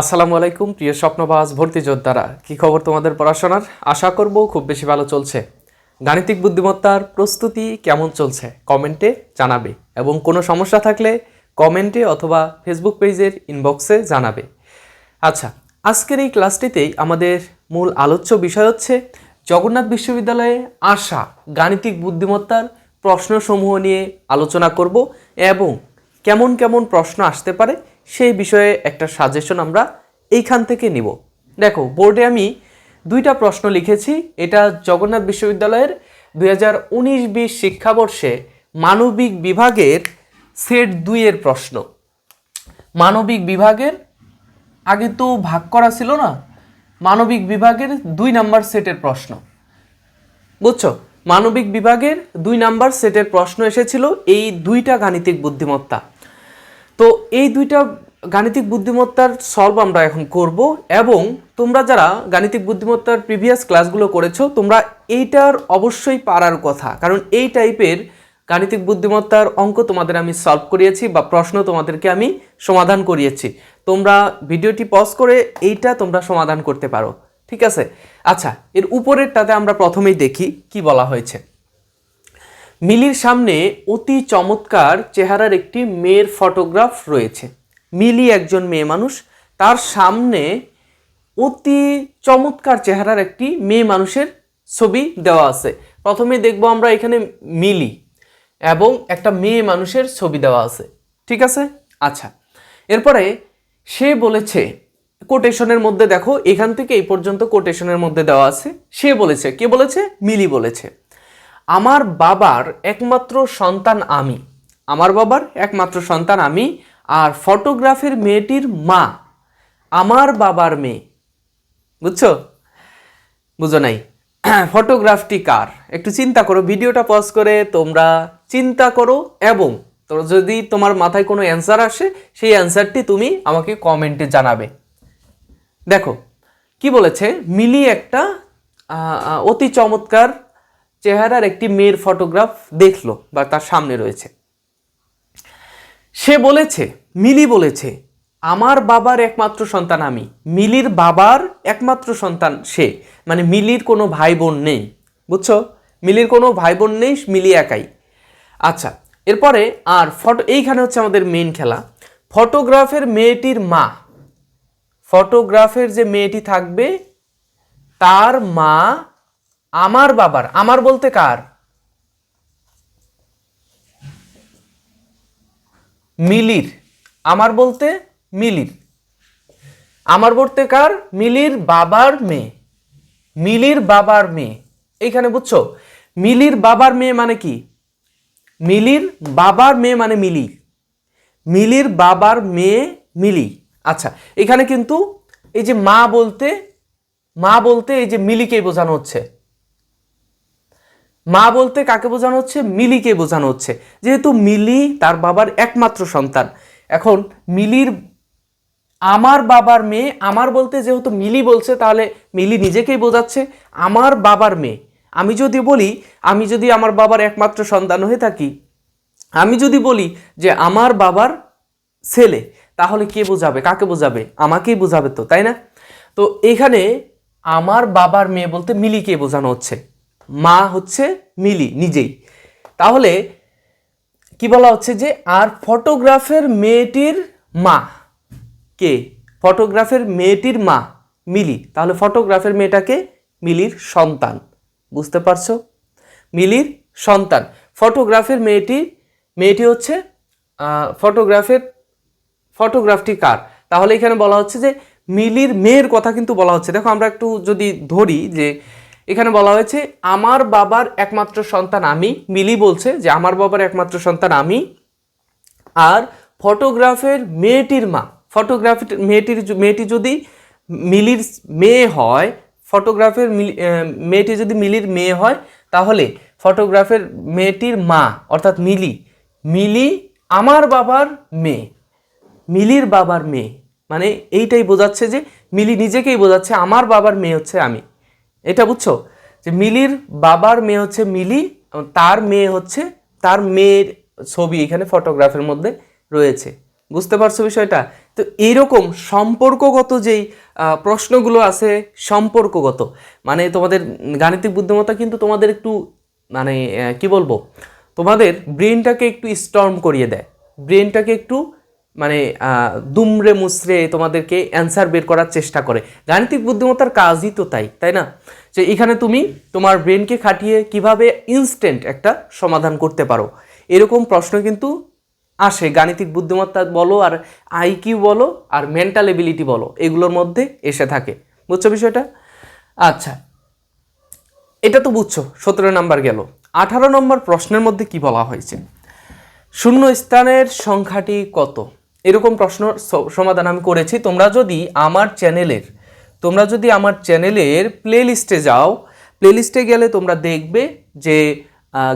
আসসালামু আলাইকুম, প্রিয় স্বপ্নবাজ ভর্তি যোদ্ধারা। কি খবর তোমাদের পড়াশোনার? আশা করব খুব বেশি ভালো চলছে। গাণিতিক বুদ্ধিমত্তার প্রস্তুতি কেমন চলছে? কমেন্টে জানাবে। এবং কোনো সমস্যা থাকলে কমেন্টে অথবা ফেসবুক পেজের ইনবক্সে জানাবে। আচ্ছা আজকের এই ক্লাসটিতেই আমাদের মূল আলোচ্য বিষয় হচ্ছে জগন্নাথ বিশ্ববিদ্যালয়ে আসা গাণিতিক বুদ্ধিমত্তার প্রশ্নসমূহ নিয়ে আলোচনা করব এবং কেমন কেমন প্রশ্ন আসতে পারে সেই বিষয়ে একটা সাজেশন আমরা এইখান থেকে নিব। দেখো বোর্ডে আমি দুইটা প্রশ্ন লিখেছি। এটা জগন্নাথ বিশ্ববিদ্যালয়ের দুই হাজার উনিশ বিশ শিক্ষাবর্ষে মানবিক বিভাগের সেট দুইয়ের প্রশ্ন। মানবিক বিভাগের আগে তো ভাগ করা ছিল না, মানবিক বিভাগের দুই নাম্বার সেটের প্রশ্ন। বুঝছ? মানবিক বিভাগের দুই নাম্বার সেটের প্রশ্ন এসেছিল এই দুইটা গাণিতিক বুদ্ধিমত্তা। তো এই দুইটা গাণিতিক বুদ্ধিমত্তার সলভ আমরা এখন করব এবং তোমরা যারা গাণিতিক বুদ্ধিমত্তার প্রিভিয়াস ক্লাসগুলো করেছ, তোমরা এইটার অবশ্যই পারার কথা। কারণ এই টাইপের গাণিতিক বুদ্ধিমত্তার অঙ্ক তোমাদের আমি সলভ করিয়েছি বা প্রশ্ন তোমাদেরকে আমি সমাধান করিয়েছি। তোমরা ভিডিওটি পজ করে এইটা তোমরা সমাধান করতে পারো। ঠিক আছে? আচ্ছা এর উপরেরটাতে আমরা প্রথমেই দেখি কি বলা হয়েছে। মিলির সামনে অতি চমৎকার চেহারার একটি মেয়ের ফটোগ্রাফ রয়েছে। মিলি একজন মেয়ে মানুষ, তার সামনে অতি চমৎকার চেহারার একটি মেয়ে মানুষের ছবি দেওয়া আছে। প্রথমে দেখব আমরা এখানে মিলি এবং একটা মেয়ে মানুষের ছবি দেওয়া আছে। ঠিক আছে? আচ্ছা। এরপরে সে বলেছে কোটেশনের মধ্যে দেখো, এখান থেকে এই পর্যন্ত কোটেশনের মধ্যে দেওয়া আছে। সে বলেছে, কে বলেছে? মিলি বলেছে। আমার বাবার একমাত্র সন্তান আমি। আমার বাবার একমাত্র সন্তান আমি আর ফটোগ্রাফের মেয়েটির মা। আমার বাবার মেয়ে। বুঝছ? বুঝো নাই? ফটোগ্রাফটি কার? একটু চিন্তা করো, ভিডিওটা পজ করে তোমরা চিন্তা করো এবং তো যদি তোমার মাথায় কোনো অ্যান্সার আসে, সেই অ্যান্সারটি তুমি আমাকে কমেন্টে জানাবে। দেখো, কি বলেছে? মিলি একটা অতি চমৎকার চেহারার একটি মেয়ের ফটোগ্রাফ দেখল বা তার সামনে রয়েছে। সে বলেছে, মিলি বলেছে, আমার বাবার একমাত্র সন্তান আমি। মিলির বাবার একমাত্র সন্তান সে। মানে মিলির কোনো ভাই বোন নেই। বুঝছ? মিলির কোনো ভাই বোন নেই, মিলি একাই। আচ্ছা এরপরে আর ফটো, এইখানে হচ্ছে আমাদের মেন খেলা। ফটোগ্রাফের মেয়েটির মা। ফটোগ্রাফের যে মেয়েটি থাকবে, তার মা আমার বাবার, আমার বলতে কার? মিলির, আমার বলতে মিলির। আমার বলতে কার? মিলির বাবার মেয়ে। মিলির বাবার মেয়ে। এইখানে বুঝছ? মিলির বাবার মেয়ে মানে কি? মিলির বাবার মেয়ে মানে মিলি। মিলির বাবার মেয়ে মিলি। আচ্ছা এখানে কিন্তু এই যে মা বলতে মা বলতে এই যে মিলিকেই বোঝানো হচ্ছে। মা বলতে কাকে বোঝানো হচ্ছে? মিলিকে বোঝানো হচ্ছে। যেহেতু মিলি তার বাবার একমাত্র সন্তান, এখন মিলির আমার বাবার মেয়ে, আমার বলতে যেহেতু মিলি বলছে, তাহলে মিলি নিজেকেই বোঝাচ্ছে, আমার বাবার মেয়ে। আমি যদি বলি, আমি যদি আমার বাবার একমাত্র সন্তান হয়ে থাকি, আমি যদি বলি যে আমার বাবার ছেলে, তাহলে কে বোঝাবে? কাকে বোঝাবে? আমাকেই বোঝাবে তো, তাই না? তো এখানে আমার বাবার মেয়ে বলতে মিলিকে বোঝানো হচ্ছে। মা হচ্ছে মিলি, নিজেই। তাহলে কি বলা হচ্ছে যে, আর ফটোগ্রাফের মেয়েটির মা, কে? ফটোগ্রাফের মেয়েটির মা, মিলি। তাহলে ফটোগ্রাফের মেয়েটাকে মিলির সন্তান। বুঝতে পারছ? মিলির সন্তান। ফটোগ্রাফের মেয়েটি মেয়েটি হচ্ছে ফটোগ্রাফের, ফটোগ্রাফটি কার? তাহলে এখানে বলা হচ্ছে যে, মিলির মেয়ের কথা কিন্তু বলা হচ্ছে। দেখো, আমরা একটু যদি ধরি যে এখানে বলা হয়েছে, আমার বাবার একমাত্র সন্তান আমি। মিলি বলছে যে, আমার বাবার একমাত্র সন্তান আমি আর ফটোগ্রাফের মেয়েটির মা। ফটোগ্রাফি মেয়েটির মেয়েটি যদি মিলির মেয়ে হয়, ফটোগ্রাফের মেয়েটি যদি মিলির মেয়ে হয়, তাহলে ফটোগ্রাফের মেয়েটির মা, অর্থাৎ মিলি মিলি আমার বাবার মেয়ে, মিলির বাবার মেয়ে। মানে এইটাই বোঝাচ্ছে যে, মিলি নিজেকেই বোঝাচ্ছে, আমার বাবার মেয়ে হচ্ছে আমি। এটা বুঝছ? যে মিলির বাবার মেয়ে হচ্ছে মিলি তার মেয়ে হচ্ছে, তার মেয়ের ছবি এখানে ফটোগ্রাফের মধ্যে রয়েছে। বুঝতে পারছ বিষয়টা? তো এইরকম সম্পর্কগত যেই প্রশ্নগুলো আছে সম্পর্কগত মানে তোমাদের গাণিতিক বুদ্ধিমত্তা কিন্তু তোমাদের একটু মানে কি বলব? তোমাদের ব্রেনটাকে একটু স্টর্ম করিয়ে দেয়। ব্রেনটাকে একটু মানে আহ, দুমড়ে মুচড়ে তোমাদেরকে অ্যান্সার বের করার চেষ্টা করে। গাণিতিক বুদ্ধিমত্তার কাজই তো তাই তাই না? যে এখানে তুমি তোমার ব্রেনকে খাটিয়ে কীভাবে ইনস্ট্যান্ট একটা সমাধান করতে পারো। এরকম প্রশ্ন কিন্তু আসে। গাণিতিক বুদ্ধিমত্তা বলো আর আইকিউ বলো আর মেন্টাল এবিলিটি বলো এগুলোর মধ্যে এসে থাকে। বুঝছ বিষয়টা? আচ্ছা এটা তো বুঝছ সতেরো নাম্বার গেল। আঠারো নম্বর প্রশ্নের মধ্যে কি বলা হয়েছে? শূন্য স্থানের সংখ্যাটি কত? এরকম প্রশ্ন সমাধান আমি করেছি। তোমরা যদি আমার চ্যানেলের, তোমরা যদি আমার চ্যানেলের প্লে লিস্টে যাও প্লে লিস্টে গেলে তোমরা দেখবে যে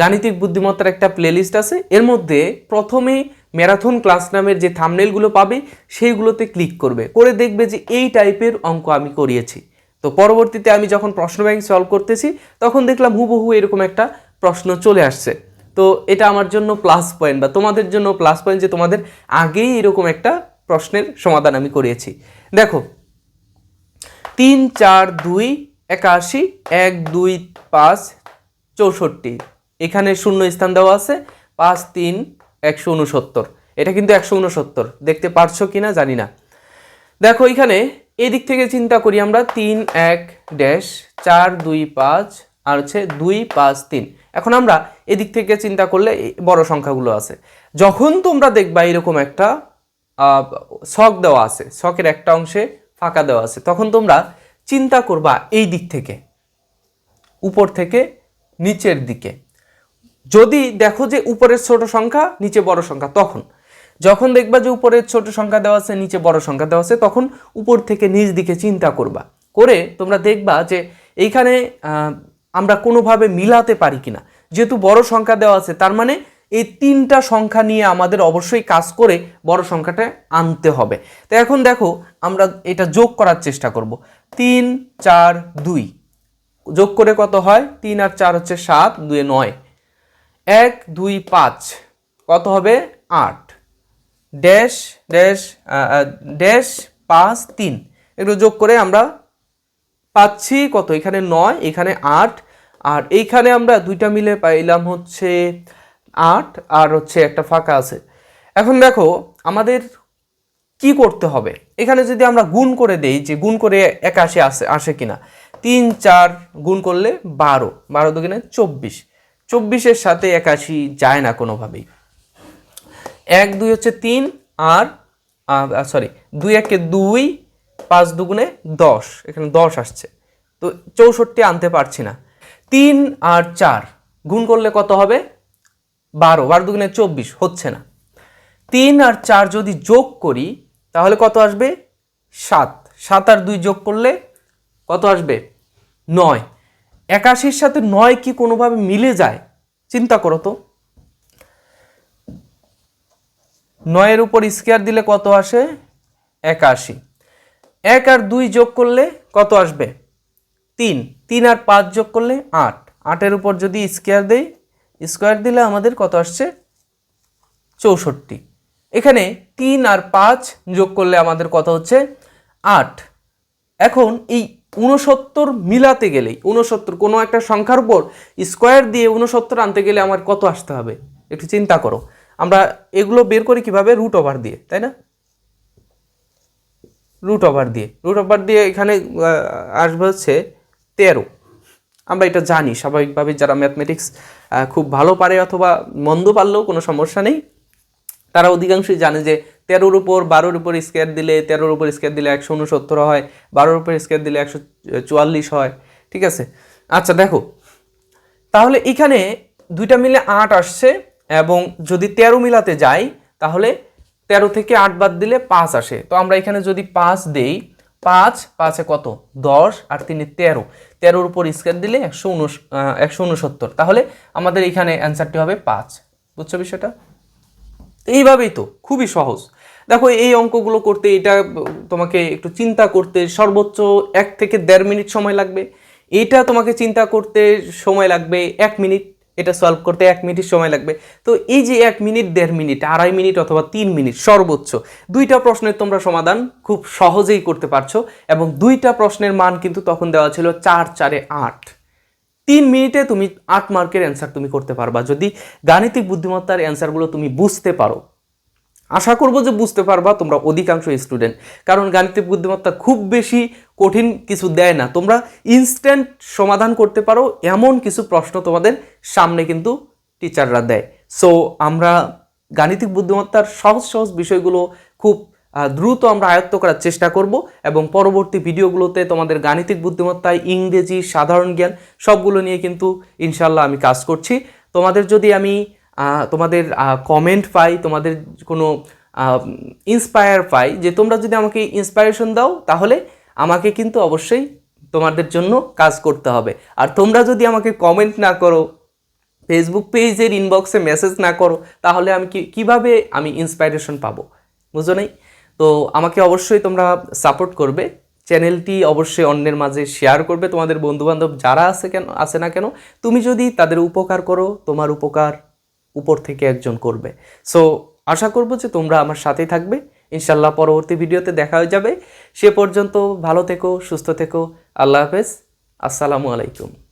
গাণিতিক বুদ্ধিমত্তার একটা প্লে লিস্ট আছে। এর মধ্যে প্রথমে ম্যারাথন ক্লাস নামের যে থামনেলগুলো পাবে, সেইগুলোতে ক্লিক করবে। করে দেখবে যে এই টাইপের অঙ্ক আমি করিয়েছি। তো পরবর্তীতে আমি যখন প্রশ্ন ব্যাংক সলভ করতেছি, তখন দেখলাম হুবহু এরকম একটা প্রশ্ন চলে আসছে। তো এটা আমার জন্য প্লাস পয়েন্ট বা তোমাদের জন্য প্লাস পয়েন্ট যে তোমাদের আগেই এরকম একটা প্রশ্নের সমাধান আমি করিয়েছি। দেখো, তিন, চার, দুই, একাশি, এক, দুই, পাঁচ, চৌষট্টি। এখানে শূন্য স্থান দেওয়া আছে, পাঁচ, তিন, একশো উনসত্তর। এটা কিন্তু একশো উনসত্তর। দেখতে পারছ কি না জানি না। দেখো, এখানে এদিক থেকে চিন্তা করি আমরা, তিন, এক, ড্যাশ, চার, দুই, পাঁচ, আর হচ্ছে দুই, পাঁচ, তিন। এখন আমরা এদিক থেকে চিন্তা করলে বড় সংখ্যাগুলো আছে। যখন তোমরা দেখবা এরকম একটা শখ দেওয়া আছে, শখের একটা অংশে ফাঁকা দেওয়া আছে, তখন তোমরা চিন্তা করবা এই দিক থেকে, উপর থেকে নিচের দিকে। যদি দেখো যে উপরের ছোট সংখ্যা, নিচে বড় সংখ্যা, তখন। যখন দেখবা যে উপরের ছোট সংখ্যা দেওয়া আছে, নিচে বড় সংখ্যা দেওয়া আছে, তখন উপর থেকে নিচ দিকে চিন্তা করবা। করে তোমরা দেখবা যে এইখানে আমরা কোনোভাবে মিলাতে পারি কিনা। যেহেতু বড় সংখ্যা দেওয়া আছে, তার মানে এই তিনটা সংখ্যা নিয়ে আমাদের অবশ্যই কাজ করে বড় সংখ্যাটা আনতে হবে। তো এখন দেখো, আমরা এটা যোগ করার চেষ্টা করব। তিন, চার, দুই। যোগ করে কত হয়? তিন আর চার হচ্ছে সাত, দুয়ে নয়। এক, দুই, পাঁচ। কত হবে? আট। ড্যাশ ড্যাশ ড্যাশ, পাঁচ, তিন। এগুলো যোগ করে আমরা পাচ্ছি কত? এখানে নয়, এখানে আট আর এইখানে আমরা দুইটা মিলে পাইলাম হচ্ছে আট আর হচ্ছে একটা ফাঁকা আছে। এখন দেখো, আমাদের কি করতে হবে? এখানে যদি আমরা গুণ করে দেই যে গুণ করে একাশি আসে আসে কিনা, তিন, চার গুণ করলে বারো বারো দুগুণে চব্বিশ। চব্বিশের সাথে একাশি যায় না কোনোভাবেই। এক, দুই হচ্ছে তিন, আর সরি দুই একে দুই, পাঁচ দুগুণে দশ। এখানে দশ আসছে। তো চৌষট্টি আনতে পারছি না। তিন আর চার। গুণ করলে কত হবে? বারো। বারো দুগুণে চব্বিশ, হচ্ছে না। তিন আর চার যদি যোগ করি, তাহলে কত আসবে? সাত। সাত আর দুই যোগ করলে কত আসবে? নয়। একাশির সাথে নয় কি কোনোভাবে মিলে যায়? চিন্তা করো তো। নয়ের উপর স্কোয়ার দিলে কত আসে? একাশি। এক আর দুই যোগ করলে কত আসবে? তিন তিন আর পাঁচ যোগ করলে আট। আটের উপর যদি স্কোয়ার দেই স্কোয়ার দিলে আমাদের কত আসছে? চৌষট্টি। এখানে তিন আর পাঁচ যোগ করলে আমাদের কত হচ্ছে? আট। এখন এই উনসত্তর মিলাতে গেলেই উনসত্তর কোনো একটা সংখ্যার উপর স্কোয়ার দিয়ে উনসত্তর আনতে গেলে আমার কত আসতে হবে? একটু চিন্তা করো। আমরা এগুলো বের করি কীভাবে? রুট ওভার দিয়ে, তাই না? রুট ওভার দিয়ে। রুট ওভার দিয়ে এখানে আসবে হচ্ছে তেরো। আমরা এটা জানি, স্বাভাবিকভাবে যারা ম্যাথমেটিক্স খুব ভালো পারে অথবা মন্দ পারলেও কোনো সমস্যা নেই। তারা অধিকাংশই জানে যে তেরোর উপর, বারোর উপর স্কোয়ার দিলে, তেরোর উপর স্কোয়ার দিলে একশো উনসত্তর হয়, বারোর উপর স্কোয়ার দিলে একশো চুয়াল্লিশ হয়, ঠিক আছে? আচ্ছা দেখো। তাহলে এখানে দুইটা মিলে আট আসছে এবং যদি তেরো মিলাতে যাই, তাহলে তেরো থেকে আট বাদ দিলে পাঁচ আসে। তো আমরা এখানে যদি পাঁচ দেই পাঁচ, পাঁচে কত? দশ আর তিনে তেরো। তেরোর উপর স্কোয়ার দিলে একশো উনস একশো উনসত্তর। তাহলে আমাদের এখানে অ্যান্সারটি হবে পাঁচ। বুঝছ বিষয়টা? এইভাবেই তো, খুবই সহজ। দেখো, এই অঙ্কগুলো করতে এটা তোমাকে একটু চিন্তা করতে সর্বোচ্চ এক থেকে দেড় মিনিট সময় লাগবে। এটা তোমাকে চিন্তা করতে সময় লাগবে এক মিনিট। এটা সলভ করতে এক মিনিট সময় লাগবে। তো এই যে এক মিনিট, দেড় মিনিট, আড়াই মিনিট অথবা তিন মিনিট, সর্বোচ্চ, দুইটা প্রশ্নের তোমরা সমাধান খুব সহজেই করতে পারছ এবং দুইটা প্রশ্নের মান কিন্তু তখন দেওয়া ছিল চার, চারে আট। তিন মিনিটে তুমি আট মার্কের অ্যান্সার তুমি করতে পারবা। যদি গাণিতিক বুদ্ধিমত্তার অ্যান্সারগুলো তুমি বুঝতে পারো আশা করব যে বুঝতে পারবা তোমরা অধিকাংশ স্টুডেন্ট কারণ গাণিতিক বুদ্ধিমত্তা খুব বেশি কঠিন কিছু দেয় না। তোমরা ইনস্ট্যান্ট সমাধান করতে পারো, এমন কিছু প্রশ্ন তোমাদের সামনে কিন্তু টিচাররা দেয়। সো আমরা গাণিতিক বুদ্ধিমত্তার সহজ সহজ বিষয়গুলো খুব দ্রুত আমরা আয়ত্ত করার চেষ্টা করব এবং পরবর্তী ভিডিওগুলোতে তোমাদের গাণিতিক বুদ্ধিমত্তায় ইংরেজি, সাধারণ জ্ঞান সবগুলো নিয়ে কিন্তু ইনশাল্লাহ আমি কাজ করছি। তোমাদের যদি আমি তোমাদের কমেন্ট পাই, তোমাদের কোনো ইন্সপায়ার পাই যে তোমরা যদি আমাকে ইন্সপায়ারেশন দাও, তাহলে আমাকে কিন্তু অবশ্যই তোমাদের জন্য কাজ করতে হবে। আর তোমরা যদি আমাকে কমেন্ট না করো ফেসবুক পেজের ইনবক্সে মেসেজ না করো, তাহলে আমি কি, কীভাবে আমি ইন্সপাইরেশন পাবো? বুঝো নাই? তো আমাকে অবশ্যই তোমরা সাপোর্ট করবে। চ্যানেলটি অবশ্যই অন্যের মাঝে শেয়ার করবে। তোমাদের বন্ধুবান্ধব যারা আছে কেন, আছে না কেন, তুমি যদি তাদের উপকার করো, তোমার উপকার উপর থেকে একজন করবে। সো আশা করব যে তোমরা আমার সাথেই থাকবে। ইনশাল্লাহ পরবর্তী ভিডিওতে দেখা হয়ে যাবে। সে পর্যন্ত ভালো থেকো, সুস্থ থেকো। আল্লাহ হাফেজ। আসসালামু আলাইকুম।